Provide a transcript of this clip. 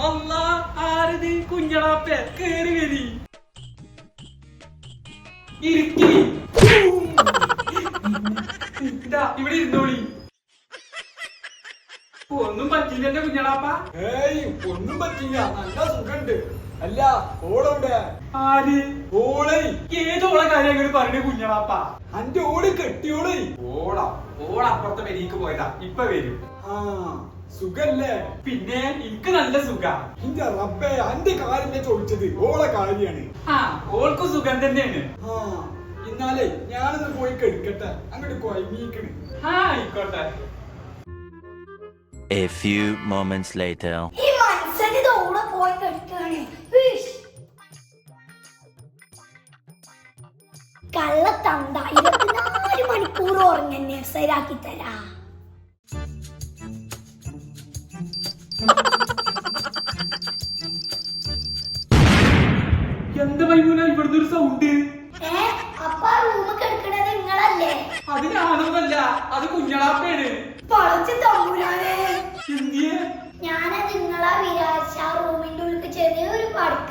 അല്ല ആരത്? കുഞ്ഞളാപ്പ കേറി വരി. ഇരിക്കി. ഇവിടെ ഇരുന്നോളി. ഒന്നും പറ്റില്ല എന്റെ കുഞ്ഞളാപ്പ ഏയ് ഒന്നും പറ്റില്ല. നല്ല സുഖണ്ട് അല്ല ഓളവിടെ? ആര്? ഓളെ. ഏതോളെ കാര്യങ്ങൾ പറഞ്ഞു കുഞ്ഞളാപ്പ അന്റെ ഓൾ കെട്ടിയോളെ. ഓള ഓള അപ്പുറത്തെ പെരീക്ക് പോയതാ. ഇപ്പൊ വരും. ആ. സുഖല്ലേ? പിന്നെ എനിക്ക് നല്ല സുഖ. എന്റെ റബ്ബേ അന്റെ കാര്യം ഞാൻ ചോദിച്ചത് ഓളെ കാര്യാണ്. ആ ഓൾക്കും സുഖം തന്നെയാണ്. ആ എന്നാലേ ഞാനൊന്ന് പോയി കെടുക്കട്ടെ. അങ്ങോട്ട് കൊയങ്ങീക്കണ്. ആ ആയിക്കോട്ടെ. A few moments later. ഈ മനുഷ്യന് തോടെ പോയി കെടുക്കാണ് കള്ളത്തണ്ട. ഇരുപത്തിനാല് മണിക്കൂർ ഉറങ്ങന്നെ നഴ്സറാക്കി തരാ. എന്താ മൈമൂന ഇവിടുന്ന് ഒരു സൗണ്ട് അത് ഞാനൊന്നല്ല അത് കുഞ്ഞളാപ്പയാണ്. ഞാനത് നിങ്ങളാ വിരാശ റൂമിന്റെ ഉള്ളിൽ ചെറിയൊരു പടുക്ക